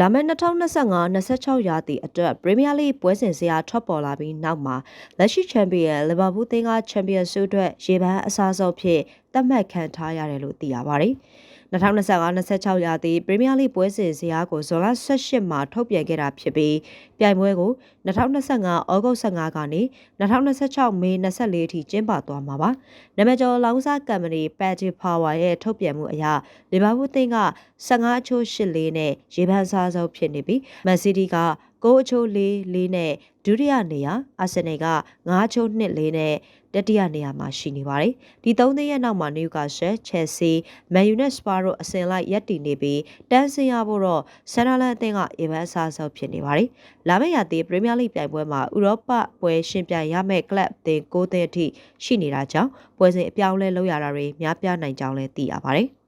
လာမယ့်2025-26ရာသီအတွက်ပရီးမီးယားလိပွဲစဉ်ဇယားထွက်ပေါ်လာပြီးနောက်မှာလက်ရှိချန်ပီယံလီဗာပူးသင်းကချန်ပီယံဆုအတွက်ရေပန်းအစားဆုံးဖြစ်သတ်မှတ်ခံထားရတယ်လို့သိရပါတယ်။ 2025-26ရာသီပရီးမီးယားလိပွဲစဉ်ဇယားကိုဇွန်လ18မှာထုတ်ပြန်ခဲ့တာဖြစ်ပြီးပြိုင်ပွဲကို2025ဩဂုတ်15ကနေ2026မေ24အထိကျင်းပသွားမှာပါ။နာမည်ကျော်လောင်းစားကမ္ပဏီ Paddy Power ရဲ့ထုတ်ပြန်မှုအရလီဗာပူးသင်းက15အချိုး8လေးနဲ့ရေပန်းစားဆုံးဖြစ်နေပြီးမန်စီးတီးက9အချိုး4လေးနဲ့ဒုတိယနေရာအာဆင်နယ်က9အချိုး2လေးနဲ့ တတိယနေရာမှာရှိနေပါတယ်။ဒီသုံးသင်းရဲ့နောက်မှာနယူကာရှယ်၊ချယ်ဆီ၊မန်ယူနဲ့စပါတို့အစဉ်လိုက်ရပ်တည်နေပြီးတန်းစင်ရဖို့တော့ဆန်နာလန်အသင်းကအေဗန်အစားဆုံးဖြစ်နေပါတယ်။လာမယ့်ရာသီပရီးမီးယားလိပြိုင်ပွဲမှာဥရောပပွဲရှင်ပြိုင်ရမယ့်ကလပ်အသင်း9သင်းအထိရှိနေတာကြောင့်ပွဲစဉ်အပြောင်းလဲလုပ်ရတာတွေများပြားနိုင်ကြောင်းလည်းသိရပါတယ်။